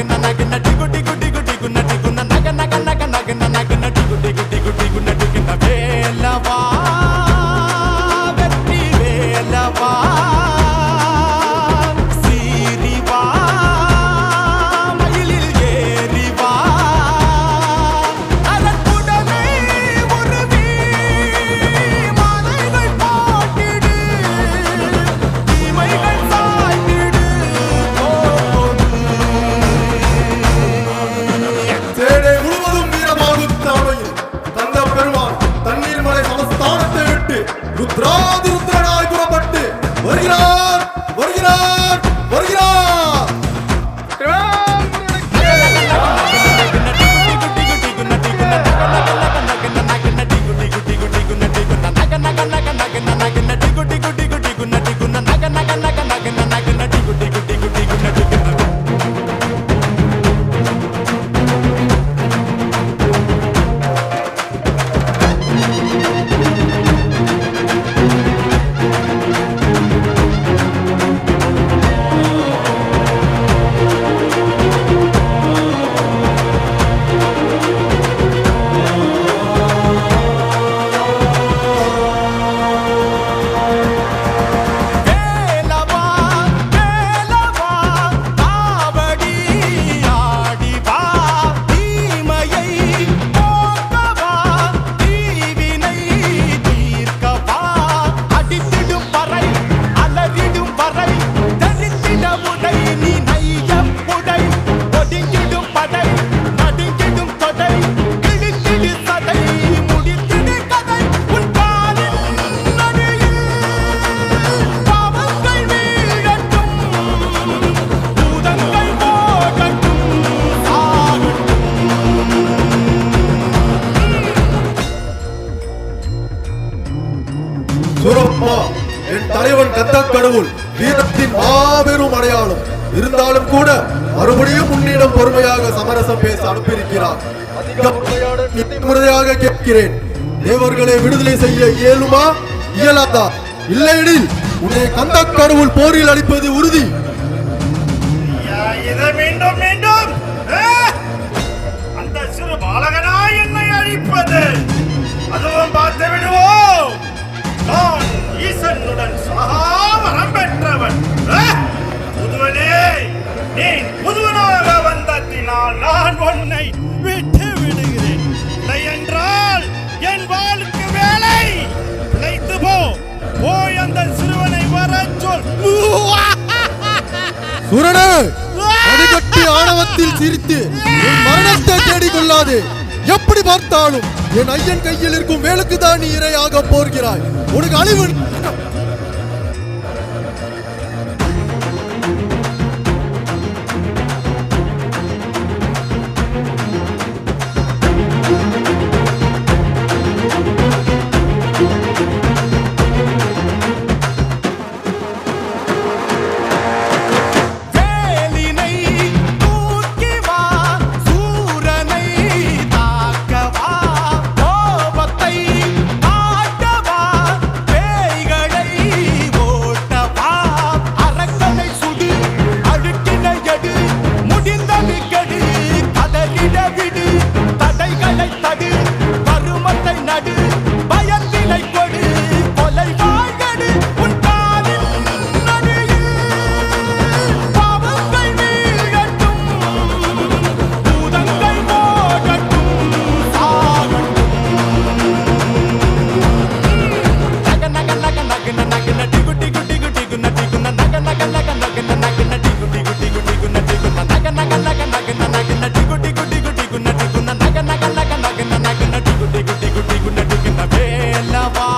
నగిన నగిన టిగు టిగు టిగు టిగున్న టిగున్న నగ నగ నగ నగిన నగిన టిగు టిగు టిగు టిగున్న టిగిన వేలవా தலைவன் கத்த கடவுள் வீரத்தின் மாபெரும் அடையாளம். இருந்தாலும் கூட மறுபடியும் உன்னிடம் பொறுமையாக சமரசம் பேச அனுப்பியிருக்கிறார். முறையாக கேட்கிறேன். தேவர்களை விடுதலை செய்ய இயலுமா? இயலாதா? இல்லையெனில் உன்னை கந்த கடவுள் போரில் அளிப்பது உறுதி. மீண்டும் மீண்டும். அந்த சிறு பாலகனா என்னை அழிப்பது. அதுவும் பார்த்து சுரணே அடிகட்டி ஆணவத்தில் சிரித்து என் மரணத்தை தேடிக் கொள்ளாது எப்படி பார்த்தாலும் என் ஐயன் கையில் இருக்கும் வேலுக்கு தான் நீ இரையாக போர்கிறாய் உனக்கு அழிவு നഗന നഗന ടിഗു ടിഗു ടിഗു ടിഗു നടുകിന വേലവാ